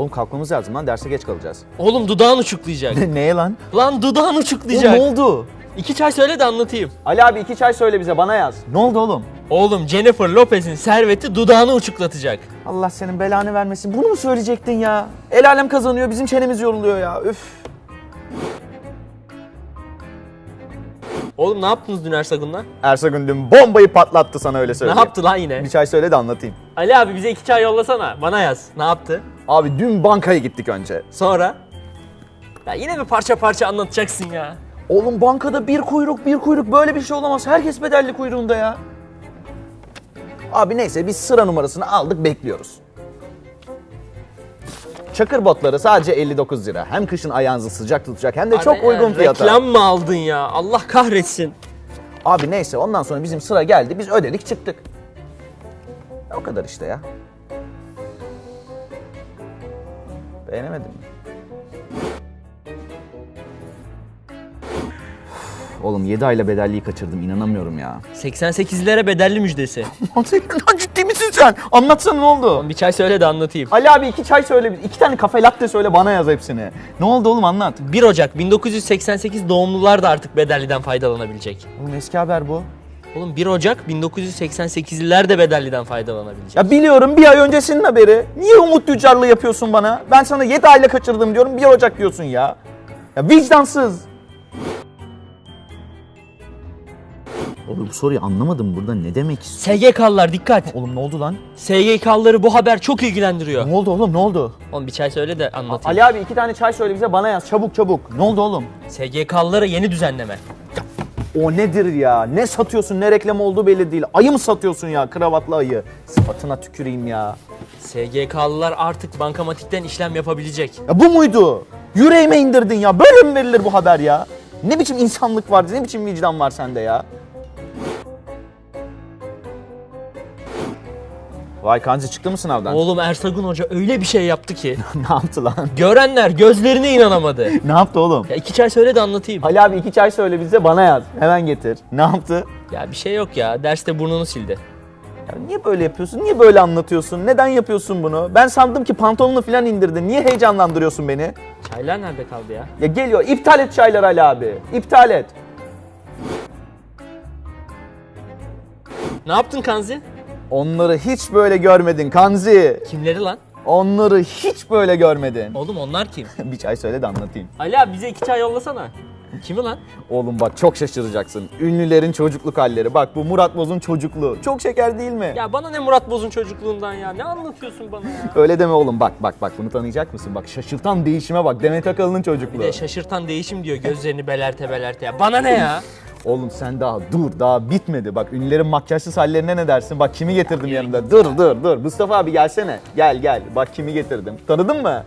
Oğlum kalkmamız lazım lan derse geç kalacağız. Oğlum dudağın uçuklayacak. Neye lan? Lan dudağın Oğlum uçuklayacak. ne oldu? İki çay söyle de anlatayım. Ali abi iki çay söyle bize bana yaz. Ne oldu oğlum? Oğlum Jennifer Lopez'in serveti dudağını uçuklatacak. Allah senin belanı vermesin. Bunu mu söyleyecektin ya? El alem kazanıyor bizim çenemiz yoruluyor ya. Üf. Oğlum ne yaptınız dün Ersagun'la? Ersagun dün bombayı patlattı sana öyle Ne söyleyeyim. yaptı lan yine? Bir çay söyle de anlatayım. Ali abi bize iki çay yollasana. Bana yaz. Ne yaptı? Abi dün bankaya gittik önce. Sonra? Ya yine mi parça parça anlatacaksın ya? Oğlum bankada bir kuyruk bir kuyruk böyle bir şey olamaz. Herkes bedelli kuyruğunda ya. Abi neyse biz sıra numarasını aldık bekliyoruz. Çakır botları sadece 59 lira. Hem kışın ayağınızı sıcak tutacak hem de çok Abi, uygun fiyata. Reklam mı aldın ya? Allah kahretsin. Abi neyse ondan sonra bizim sıra geldi. Biz ödedik çıktık. O kadar işte ya. Beğenemedin mi? Oğlum 7 ayla bedelliği kaçırdım inanamıyorum ya. 88'lere bedelli müjdesi. Lan ciddi misin sen? Anlatsana ne oldu? Bir çay söyle de anlatayım. Ali abi iki çay söyle, iki tane kafe latte söyle bana yaz hepsini. Ne oldu oğlum anlat. 1 Ocak 1988 doğumlular da artık bedelliden faydalanabilecek. Oğlum eski haber bu. Oğlum 1 Ocak 1988'liler de bedelliden faydalanabilecek. Ya biliyorum bir ay öncesinin haberi. Niye umut tüccarlığı yapıyorsun bana? Ben sana 7 ayla kaçırdım diyorum 1 Ocak diyorsun ya. Ya vicdansız. Oğlum bu soruyu anlamadım burada ne demek istiyorsun? SGK'lılar dikkat. Oğlum ne oldu lan? SGK'lıları bu haber çok ilgilendiriyor. Ne oldu oğlum ne oldu? Oğlum bir çay söyle de anlatayım. Ali abi iki tane çay söyle bize bana yaz çabuk çabuk. Ne oldu oğlum? SGK'lılara yeni düzenleme. O nedir ya? Ne satıyorsun ne reklam olduğu belli değil. Ayı mı satıyorsun ya kravatlı ayı? Sıfatına tüküreyim ya. SGK'lılar artık bankamatikten işlem yapabilecek. Ya bu muydu? Yüreğime indirdin ya. Böyle mi verilir bu haber ya? Ne biçim insanlık var, ne biçim vicdan var sende ya? Vay Kanzi çıktı mı sınavdan? Oğlum Ersagun Hoca öyle bir şey yaptı ki. ne yaptı lan? Görenler gözlerine inanamadı. ne yaptı oğlum? Ya iki çay söyle de anlatayım. Ali abi iki çay söyle bize bana yaz. Hemen getir. Ne yaptı? Ya bir şey yok ya. Derste burnunu sildi. Ya niye böyle yapıyorsun? Niye böyle anlatıyorsun? Neden yapıyorsun bunu? Ben sandım ki pantolonunu falan indirdin. Niye heyecanlandırıyorsun beni? Çaylar nerede kaldı ya? Ya geliyor. İptal et çaylar Ali abi. İptal et. Ne yaptın Kanzi? Onları hiç böyle görmedin Kanzi. Kimleri lan? Onları hiç böyle görmedin. Oğlum onlar kim? bir çay söyle de anlatayım. Ali abi bize iki çay yollasana. Kimi lan? Oğlum bak çok şaşıracaksın. Ünlülerin çocukluk halleri. Bak bu Murat Boz'un çocukluğu. Çok şeker değil mi? Ya bana ne Murat Boz'un çocukluğundan ya? Ne anlatıyorsun bana ya? Öyle deme oğlum. Bak bak bak bunu tanıyacak mısın? Bak şaşırtan değişime bak. Demet Akalın'ın çocukluğu. Bir de şaşırtan değişim diyor gözlerini belerte belerte ya. Bana ne ya? Oğlum sen daha dur daha bitmedi. Bak ünlülerin makyajsız hallerine ne dersin? Bak kimi getirdim yanımda. Dur dur dur. Mustafa abi gelsene. Gel gel. Bak kimi getirdim. Tanıdın mı?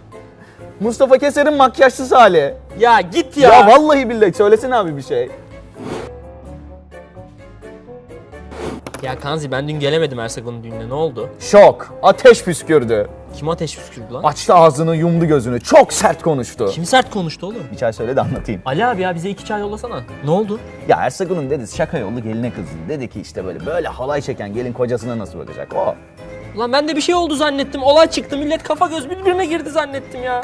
Mustafa Keser'in makyajsız hali. Ya git Ya, ya. vallahi billahi söylesene abi bir şey. Ya Kanzi ben dün gelemedim Ersagun'un düğününe ne oldu? Şok. Ateş püskürdü. Kim ateş püskürdü lan? Açtı ağzını yumdu gözünü. Çok sert konuştu. Kim sert konuştu oğlum? Bir çay söyle de anlatayım. Ali abi ya bize iki çay yollasana. Ne oldu? Ya Ersagun'un dedi şaka yollu geline kızdı. Dedi ki işte böyle böyle halay çeken gelin kocasına nasıl bakacak o. Ulan ben de bir şey oldu zannettim. Olay çıktı. Millet kafa göz birbirine girdi zannettim ya.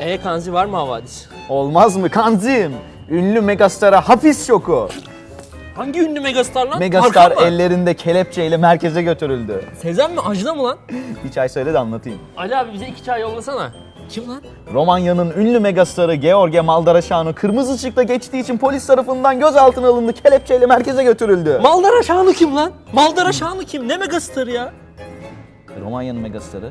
E Kanzi var mı havadis? Olmaz mı kanzim? Ünlü megastara hapis şoku. Hangi ünlü megastar lan? Megastar mı? ellerinde kelepçeyle merkeze götürüldü. Sezen mi? Ajda mı lan? Bir çay söyle de anlatayım. Ali abi bize iki çay yollasana. Kim lan? Romanya'nın ünlü megastarı George Maldaraşanu kırmızı ışıkta geçtiği için polis tarafından gözaltına alındı. Kelepçeyle merkeze götürüldü. Maldara Şanlı kim lan? Maldara Şanlı kim? Ne megastarı ya? Romanya'nın megastarı